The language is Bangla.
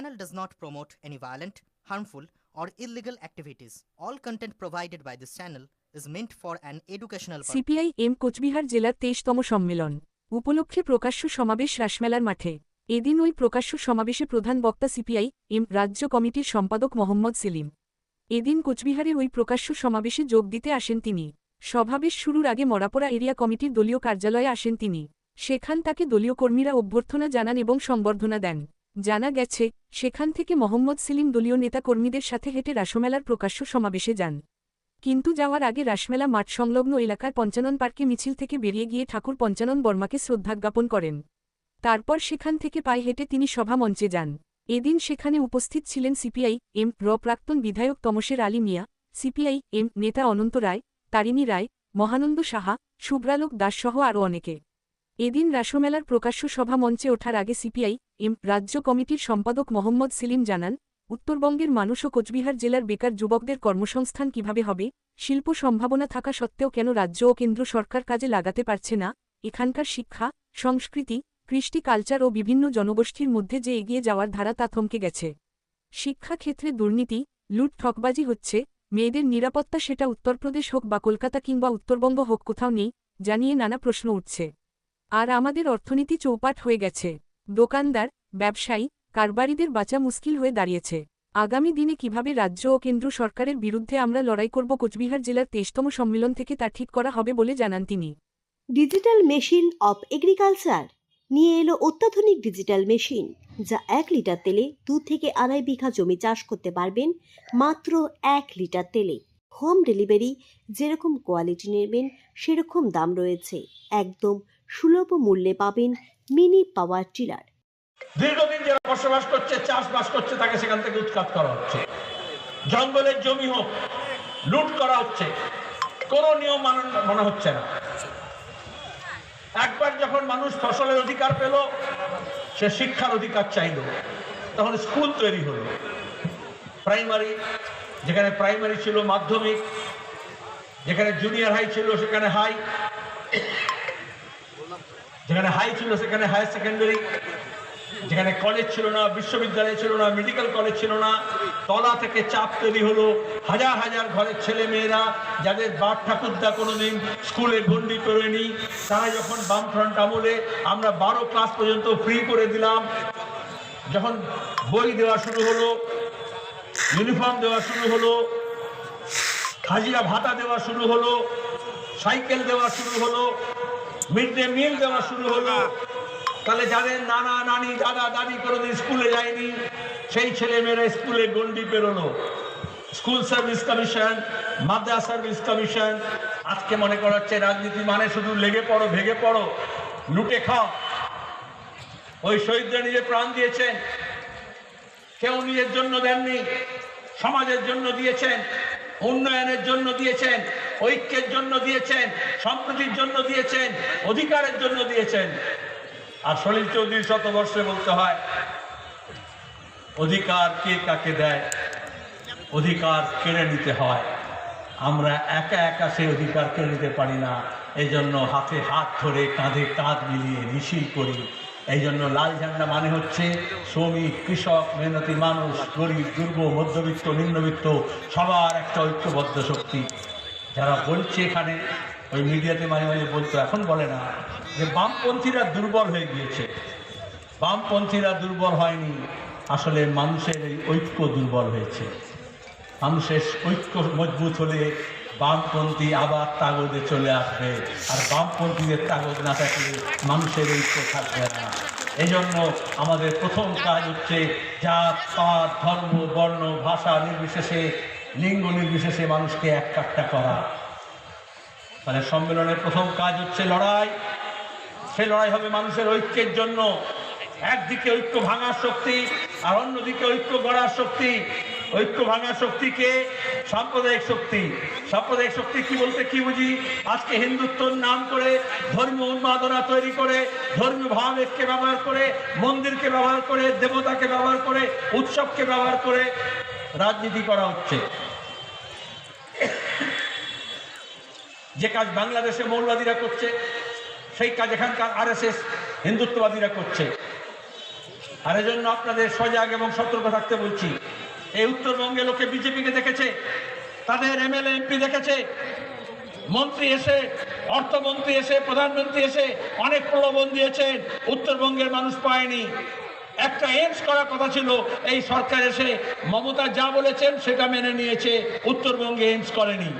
channel does not promote any violent, harmful, or illegal activities. All content provided by this channel is meant for an educational purpose. CPI M Coochbehar জেলার তেইশতম সম্মেলন। উপলক্ষে প্রকাশ্য সমাবেশ রাসমেলার মাঠে। এদিন ওই প্রকাশ্য সমাবেশে প্রধান বক্তা সিপিআই এম রাজ্য কমিটির সম্পাদক মোহাম্মদ সেলিম। এদিন কোচবিহারে ওই প্রকাশ্য সমাবেশে যোগ দিতে আসেন তিনি। সমাবেশ শুরুর আগে মরাপড়া এরিয়া কমিটির দলীয় কার্যালয়ে আসেন তিনি। সেখান তাকে দলীয় কর্মীরা অভ্যর্থনা জানান এবং সংবর্ধনা দেন। জানা গেছে, সেখান থেকে মোহাম্মদ সেলিম দলীয় নেতাকর্মীদের সাথে হেঁটে রাসমেলার প্রকাশ্য সমাবেশে যান। কিন্তু যাওয়ার আগে রাসমেলা মাঠ সংলগ্ন এলাকার পঞ্চানন পার্কে মিছিল থেকে বেরিয়ে গিয়ে ঠাকুর পঞ্চানন বর্মাকে শ্রদ্ধাজ্ঞাপন করেন। তারপর সেখান থেকে পায়ে হেঁটে তিনি সভা মঞ্চে যান। এদিন সেখানে উপস্থিত ছিলেন সিপিআই এম র প্রাক্তন বিধায়ক তমসের আলী মিয়া, সিপিআই এম নেতা অনন্ত রায়, তারিণী রায়, মহানন্দ সাহা, শুভ্রালোক দাসসহ আরও অনেকে। এদিন রাসমেলার প্রকাশ্য সভা মঞ্চে ওঠার আগে সিপিআই, এম, রাজ্য কমিটির সম্পাদক মোহাম্মদ সেলিম জানান, উত্তরবঙ্গের মানুষ ও কোচবিহার জেলার বেকার যুবকদের কর্মসংস্থান কীভাবে হবে, শিল্প সম্ভাবনা থাকা সত্ত্বেও কেন রাজ্য ও কেন্দ্র সরকার কাজে লাগাতে পারছে না, এখানকার শিক্ষা, সংস্কৃতি, কৃষ্টি কালচার ও বিভিন্ন জনগোষ্ঠীর মধ্যে যে এগিয়ে যাওয়ার ধারা তা থমকে গেছে। শিক্ষাক্ষেত্রে দুর্নীতি, লুট ঠকবাজি হচ্ছে, মেয়েদের নিরাপত্তা সেটা উত্তরপ্রদেশ হোক বা কলকাতা কিংবা উত্তরবঙ্গ হোক কোথাও নেই, জানিয়ে নানা প্রশ্ন উঠছে। আর আমাদের অর্থনীতি চৌপাট হয়ে গেছে। দোকানদার, ব্যবসায়ী, কারবারিদের বাঁচা মুশকিল হয়ে দাঁড়িয়েছে। আগামী দিনে কীভাবে রাজ্য ও কেন্দ্র সরকারের বিরুদ্ধে আমরা লড়াই করব কোচবিহার জেলার তেইশতম সম্মেলন থেকে তা ঠিক করা হবে বলে জানান তিনি। ডিজিটাল মেশিন অফ এগ্রিকালচার নিয়ে এলো অত্যাধুনিক ডিজিটাল মেশিন, যা এক লিটার তেলে দু থেকে আড়াই বিঘা জমি চাষ করতে পারবেন মাত্র এক লিটার তেলে। হোম ডেলিভারি যেরকম কোয়ালিটি নেবেন, সেরকম দাম রয়েছে। একদম সুলভ মূল্যে পাবেন মিনি পাওয়ার টিলার। দীর্ঘদিন যারা বসবাস করছে, চাষবাস করছে, তাকে সেখান থেকে উৎখাত করা হচ্ছে। জঙ্গলের জমি হোক, লুট করা হচ্ছে, কোনো নিয়ম মনে হচ্ছে না। একবার যখন মানুষ ফসলের অধিকার পেল, সে শিক্ষার অধিকার চাইল, তখন স্কুল তৈরি হলো। প্রাইমারি, যেখানে প্রাইমারি ছিল মাধ্যমিক, যেখানে জুনিয়র হাই ছিল সেখানে হাই। যেখানে হাই ছিল, সেখানে হায়ার সেকেন্ডারি যেখানে কলেজ ছিল না, বিশ্ববিদ্যালয় ছিল না মেডিকেল কলেজ ছিল না, তলা থেকে চাপ তৈরি হলো। হাজার হাজার ঘরের ছেলে মেয়েরা, যাদের বাপ ঠাকুরদা কোনোদিন স্কুলে গন্ডি করেনি, তারা যখন বামফ্রন্ট আমলে আমরা বারো ক্লাস পর্যন্ত ফ্রি করে দিলাম। যখন বই দেওয়া শুরু হলো ইউনিফর্ম দেওয়া শুরু হলো হাজিরা ভাতা দেওয়া শুরু হলো, সাইকেল দেওয়া শুরু হলো মিড ডে মিল দেওয়া শুরু হলো। তাহলে যাদের নানা, নানি, দাদা, দাদি কোনোদিন স্কুলে যায়নি, সেই ছেলে মেয়েরা স্কুলে গন্ডি পেরোলো। School service commission, madrasah service commission, আজকে মনে করা হচ্ছে রাজনীতি মানে শুধু লেগে পড়ো, ভেগে পড়ো, লুটে খাও। ওই শহীদরা নিজে প্রাণ দিয়েছেন। কেউ নিজের জন্য দেননি, সমাজের জন্য দিয়েছেন, উন্নয়নের জন্য দিয়েছেন। ঐক্যের জন্য দিয়েছেন, সম্প্রীতির জন্য দিয়েছেন, অধিকারের জন্য দিয়েছেন। আর সলিল চৌধুরী শতবর্ষে বলতে হয়, অধিকার কে কাকে দেয়? অধিকার কেড়ে নিতে হয়। আমরা একা একা সেই অধিকার কেড়ে নিতে পারি না। এই জন্য হাতে হাত ধরে, কাঁধে কাঁধ মিলিয়ে, মিছিল করি। এই জন্য লাল ঝান্ডা মানে হচ্ছে শ্রমিক, কৃষক, মেহনতি মানুষ, গরিব দুর্গ মধ্যবিত্ত, নিম্নবিত্ত, সবার একটা ঐক্যবদ্ধ শক্তি। যারা বলছে এখানে, ওই মিডিয়াতে মাঝে মাঝে বলতো, এখন বলে না, যে বামপন্থীরা দুর্বল হয়ে গিয়েছে। বামপন্থীরা দুর্বল হয়নি, আসলে মানুষের এই ঐক্য দুর্বল হয়েছে। মানুষের ঐক্য মজবুত হলে বামপন্থী আবার তাগদে চলে আসবে, আর বামপন্থীদের তাগদ না থাকলে মানুষের ঐক্য থাকবে না। এই জন্য আমাদের প্রথম কাজ হচ্ছে জাত, পাত, ধর্ম, বর্ণ, ভাষা নির্বিশেষে লিঙ্গ নির্বিশেষে মানুষকে এক কাট্টা করা। তাহলে সম্মেলনের প্রথম কাজ হচ্ছে লড়াই। সে লড়াই হবে মানুষের ঐক্যের জন্য। একদিকে ঐক্য ভাঙার শক্তি আর অন্যদিকে ঐক্য গড়ার শক্তি। ঐক্য ভাঙার শক্তিকে সাম্প্রদায়িক শক্তি। সাম্প্রদায়িক শক্তি কি বলতে কি বুঝি? আজকে হিন্দুত্বর নাম করে, ধর্মীয় উন্মাদনা তৈরি করে, ধর্মীয় ভাবেগকে ব্যবহার করে, মন্দিরকে ব্যবহার করে, দেবতাকে ব্যবহার করে, উৎসবকে ব্যবহার করে রাজনীতি করা হচ্ছে। যে কাজ বাংলাদেশে মৌলবাদীরা করছে, সেই কাজ এখানকার আরএসএস হিন্দুত্ববাদীরা করছে। আর এজন্য আপনাদের সজাগ এবং সতর্ক থাকতে বলছি, এই উত্তরবঙ্গে লোকে বিজেপিকে দেখেছে, তাদের এমএলএ, এমপি দেখেছে, মন্ত্রী এসে, অর্থমন্ত্রী এসে, প্রধানমন্ত্রী এসে অনেক প্রলোভন দিয়েছেন, উত্তরবঙ্গের মানুষ পায়নি। একটা এইমস করার কথা ছিল, এই সরকার এসে মমতা যা বলেছেন সেটা মেনে নিয়েছে, উত্তরবঙ্গে এইমস করেনি।